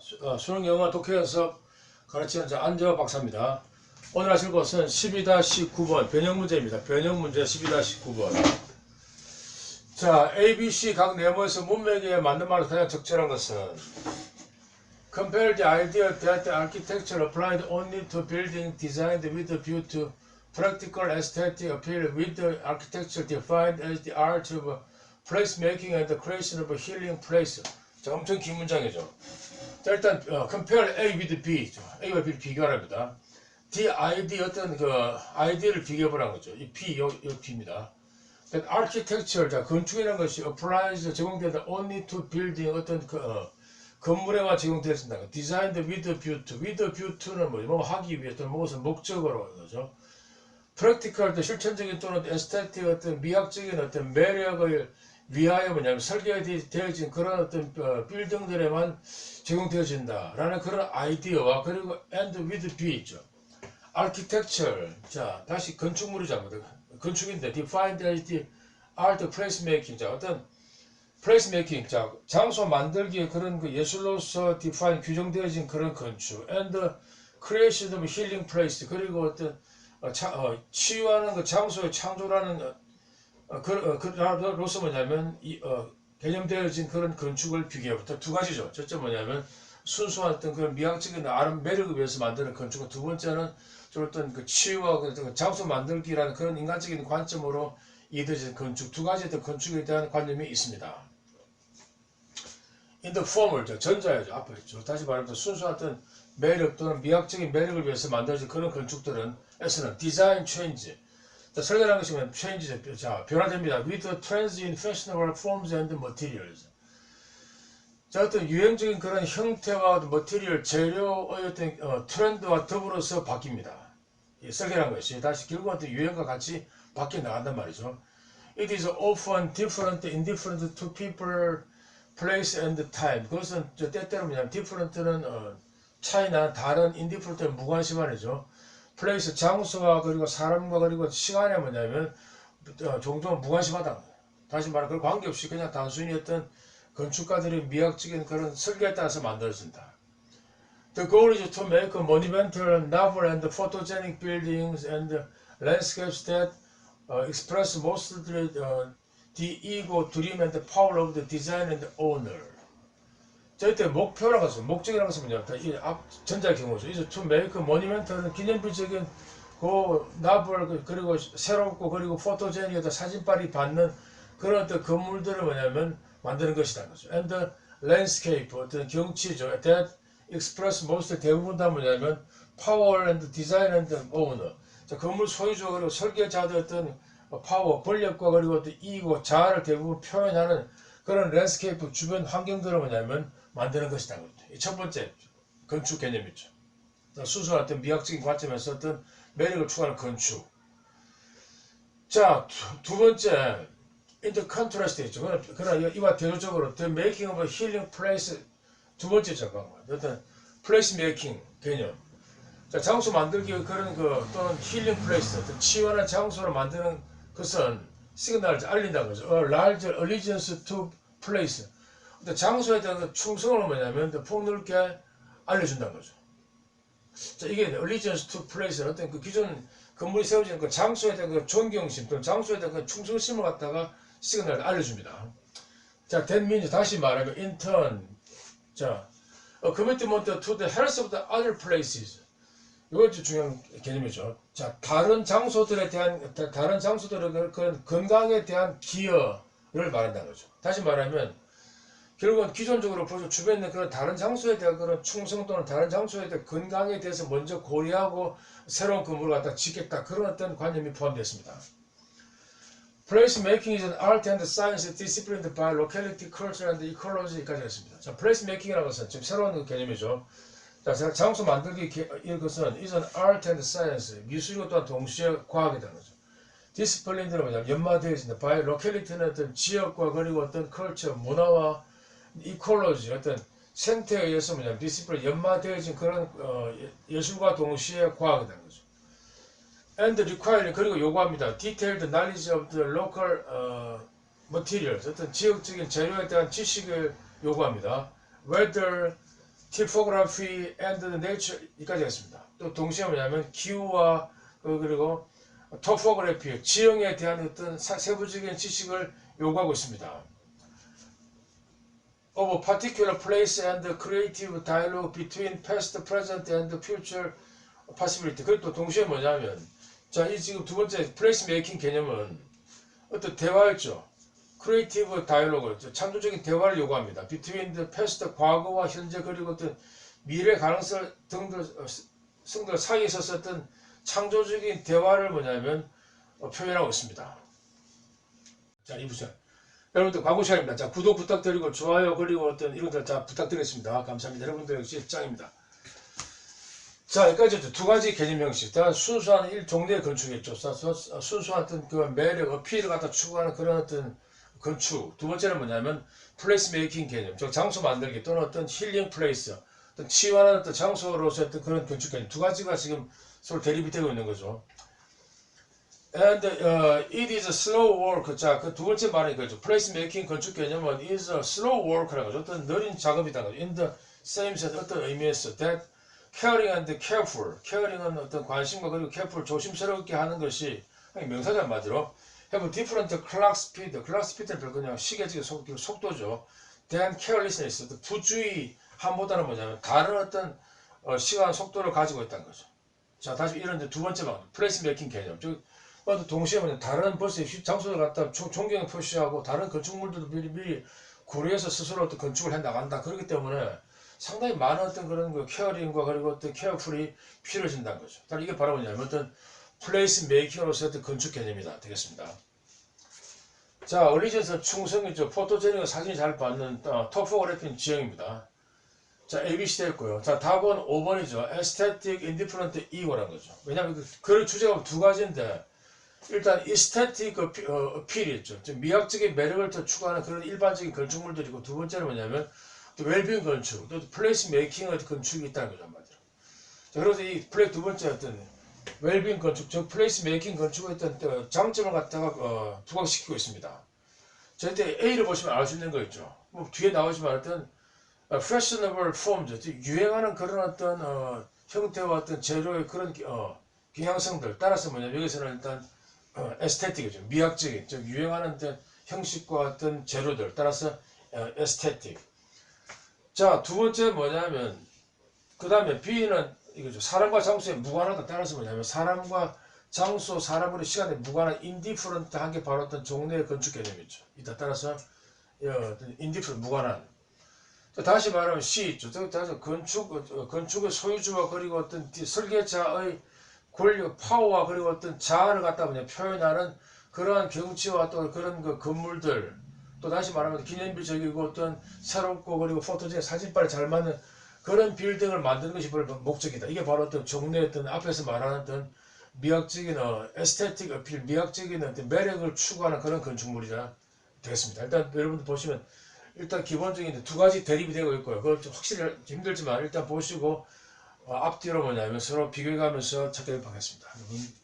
수- 어, 수능 영어 독해 연습 가르치는 자 안재호 박사입니다. 오늘 하실 것은 12-9번 변형 문제입니다. 변형 문제 12-9번. 자, A, B, C 각 네모에서 문맥에 맞는 말로 가장 적절한 것은 Compare the idea that the architecture applied only to building designed with a view to practical aesthetic appeal with the architecture defined as the art of placemaking and the creation of a healing place. 자, 엄청 긴 문장이죠. 자, 일단 어, compare A with B, 죠. A와 B를 비교하랍니다. D ID 어떤 그 아이디를 비교해 보라는 거죠. 이 B, 요, 요 B입니다. That architecture, 자, 건축이라는 것이 applies 적용된다 only to building 어떤 그 어, 건물에만 적용되어진다. designed with view to, with view to는 뭐죠? 뭐 하기 위해 또는 무엇을 목적으로 하는 거죠. practical 또 실천적인 또는 aesthetic 어떤 미학적인 어떤 매력을 위하여 뭐냐면 설계되어진 그런 어떤 어, 빌딩들에만 적용되어진다라는 그런 아이디어와 그리고 and with B 있죠. architecture. 자 다시 건축물이자. 건축인데 defined as the art of placemaking. 자 어떤 플레이스메이킹, 자 장소 만들기의 그런 그 예술로서 디파인 규정되어진 그런 건축, and creation of healing place. 그리고 어떤 어, 차, 어, 치유하는 그 장소의 창조라는 그, 어, 그로서 뭐냐면 이 어, 개념되어진 그런 건축을 비교해부터 두 가지죠. 첫째 뭐냐면 순수한 어떤 그런 미학적인 아름 매력을 위해서 만드는 건축은 두 번째는 좀 어떤 그 치유와 그 어떤 장소 만들기라는 그런 인간적인 관점으로 이어진 건축 두 가지 의 건축에 대한 관념이 있습니다. in the former 저 전자예죠 앞에 있죠 다시 말하면 순수한 어떤 매력 또는 미학적인 매력을 위해서 만들어진 그런 건축들은 S는 design change 자, 설계라는 것이 면 change 자 변화됩니다 with the trends in fashionable forms and materials 자 어떤 유행적인 그런 형태와 머티리얼 재료의 어떤 어, 트렌드와 더불어서 바뀝니다 이 설계라는 것이 다시 결국 어떤 유행과 같이 바뀌어 나간단 말이죠 it is often different indifferent to people place and time. 그것은 저 때때로 뭐냐면 different는 어, 차이나 다른 indifferent는 무관심 place 장소와 그리고 사람과 그리고 시간에 뭐냐면 어, 종종 무관심하다. 다시 말해 그 관계없이 그냥 단순히 어떤 건축가들의 미학적인 그런 설계에 따라서 만들어진다. The goal is to make monumental, novel and photogenic buildings and landscapes that uh, express mostly uh, the ego, dream, and the power of the design and the owner. 목표라는 것은, 목적이라는 것은 뭐냐면, 이앞 전자 경우죠. 이제 to make monumental은 기념비적인 그 나블, 그리고 새롭고, 그리고 포토제닉에다 사진빨이 받는 그런 어떤 건물들을 뭐냐면 만드는 것이다. 거죠. And the landscape, 어떤 경치죠. That express most 대부분 다 뭐냐면 power and design and owner. 자, 건물 소유주 그리고 설계자들 어떤 파워, 권력과 그리고 어떤 이익과 자아를 대부분 표현하는 그런 랜스케이프 주변 환경들을 뭐냐면 만드는 것이다. 이첫 번째 건축 개념이죠. 수수한 어떤 미학적인 관점에서 어떤 매력을 추구하는 건축. 자, 두, 두 번째 the contrast 있죠. 그러나, 이와 대조적으로 the making of a healing place 두 번째 잠깐만 어떤 place making 개념. 자, 장소 만들기 그런 그 또는 힐링 플레이스 어떤 치유하는 장소를 만드는 것은 시그널을 알린다는 거죠. A large allegiance to place. 근데 장소에 대한 그 충성을 뭐냐면 더 폭넓게 알려준다는 거죠. 자, 이게 allegiance to place는 어떤 그 기존 건물이 세워진 그 장소에 대한 그 존경심 또는 장소에 대한 그 충성심을 갖다가 시그널을 알려줍니다. 자, that means 다시 말하면 in turn 자, a commitment to the health of the other places. 이것도 중요한 개념이죠. 자, 다른 장소들에 대한, 다- 다른 장소들의 그- 그런 건강에 대한 기여를 말한다는 거죠. 다시 말하면, 결국은 기존적으로 벌써 주변에 있는 그런 다른 장소에 대한 그런 충성 또는 다른 장소에 대한 건강에 대해서 먼저 고려하고 새로운 건물을 갖다 짓겠다. 그런 어떤 관념이 포함되어 있습니다. Place making is an art and science disciplined by locality, culture and ecology까지 했습니다. 자, place making이라는 것은 지금 새로운 그 개념이죠. 자, 자, 장소 만들기 개- 이것은 이전 art and science 미술과 또한 동시에 과학이라는 거죠. 디스플린들은 뭐냐면 연마되어 있습니다. by locality는 어떤 지역과 그리고 어떤 culture 문화와 ecology 어떤 생태에 의해서 뭐냐면 디스플린 연마되어진 그런 어, 예- 예술과 동시에 과학이라는 거죠. and require 그리고 요구합니다. detailed knowledge of the local 어, materials 어떤 지역적인 재료에 대한 지식을 요구합니다. whether typography and the nature 이까지 했습니다. 또 동시에 뭐냐면 기후와 그 그리고 topography 지형에 대한 어떤 사- 세부적인 지식을 요구하고 있습니다. Of a particular place and creative dialogue between past, present and future possibility. 그리고 또 동시에 뭐냐면 자, 이 지금 두 번째 플레이스 메이킹 개념은 어떤 대화였죠. 크리에이티브 다이alogue, 창조적인 대화를 요구합니다. between the past, 과거와 현재 그리고 어떤 미래 가능성 등들 어, 성들 사이에 있었던 창조적인 대화를 뭐냐면 어, 표현하고 있습니다. 자, 이 부분. 여러분들 광고 시간입니다. 자, 구독 부탁드리고 좋아요 그리고 어떤 이런 것자 부탁드리겠습니다. 감사합니다. 여러분들 역시 짱입니다. 자, 여기까지 두 가지 개념 형식. 다 순수한 일 종류의 건축이었죠. 사- 수- 순수한 어떤 그 매력, 어필을 갖다 추구하는 그런 어떤 건축. 두 번째는 뭐냐면 플레이스 메이킹 개념. 즉 장소 만들기 또는 어떤 힐링 플레이스. 어떤 치유하는 어떤 장소로서 어떤 그런 건축 개념. 두 가지가 지금 서로 대립이 되고 있는 거죠. And uh, it is a slow work. 자, 그 두 번째 말은 이거죠. Place making 건축 개념은 is a slow work라고 하죠. 어떤 느린 작업이다. In the same sense, 어떤 의미에서 that caring and careful. caring은 어떤 관심과 그리고 careful 조심스럽게 하는 것이 명사절 말대로 have different clock speed. clock speed는 별거냐 시계적인 속, 속도죠. than carelessness. 부주의함보다는 뭐냐면 다른 어떤 어, 시간 속도를 가지고 있다는 거죠. 자, 다시 이런 두 번째 방, 플레이스 메이킹 개념. 즉, 어, 동시에 뭐냐, 다른 벌써 시- 장소를 갖다 총- 존경을 표시하고 다른 건축물들도 미리 미리 고려해서 스스로 어떤 건축을 해 나간다. 그렇기 때문에 상당히 많은 어떤 그런 그 케어링과 그리고 어떤 케어풀이 필요해진다는 거죠. 따라 이게 바로 뭐냐면 어떤 플레이스 메이킹으로서 어떤 건축 개념이다. 되겠습니다. 자, 얼리전스 충성이죠. 포토제닉 사진이 잘 받는 어, 토포그래피는 지형입니다. 자, ABC 됐고요. 자, 답은 5번이죠. 에스테틱 인디프런트 이거라는 거죠. 왜냐하면 그, 그 주제가 두 가지인데 일단 이스테틱 어피, 어, 어필이 있죠. 좀 미학적인 매력을 더 추구하는 그런 일반적인 건축물들이고 두 번째는 뭐냐면 또 웰빙 건축, 또 플레이스 메이킹 어떤 건축이 있다는 거죠. 한마디로. 자, 그래서 이 플레이 두 번째 어떤 웰빙 건축, 즉 플레이스 메이킹 건축의 어떤 어, 장점을 갖다가 어, 부각시키고 있습니다. 저때 A를 보시면 알 수 있는 거 있죠. 뭐 뒤에 나오지만 어떤 어, fashionable forms, 즉 유행하는 그런 어떤 어, 형태와 어떤 재료의 그런 어, 경향성들 따라서 뭐냐 여기서는 일단 어, 에스테틱이죠. 미학적인 즉 유행하는 어떤 형식과 어떤 재료들. 따라서 어, 에스테틱. 자 두 번째 뭐냐면 그 다음에 B는 이거죠. 사람과 장소에 무관하다 따라서 뭐냐면 사람과 장소 사람으로 시간에 무관한 인디프런트한 게 바로 어떤 종래의 건축 개념이죠. 이따 따라서 어, 인디프런트 무관한. 자, 다시 말하면 C 있죠. 저 다시 건축 어, 건축의 소유주와 그리고 어떤 디- 설계자의 권력, 파워와 그리고 어떤 자아를 갖다 그냥 표현하는 그러한 경치와 또 그런 그 건물들 또 다시 말하면 기념비적이고 어떤 새롭고 그리고 포토적인 사진빨에 잘 맞는 그런 빌딩을 만드는 것이 바로 목적이다. 이게 바로 어떤 종래 어떤 앞에서 말하는 어떤 미학적인 어, 에스테틱 어필, 미학적인 어떤 매력을 추구하는 그런 건축물이라 되겠습니다. 일단 여러분들 보시면 일단 기본적인 두 가지 대립이 되고 있고요. 그걸 좀 확실히 힘들지만 일단 보시고 어, 앞뒤로 뭐냐면 서로 비교해가면서 찾도록 하겠습니다. 여러분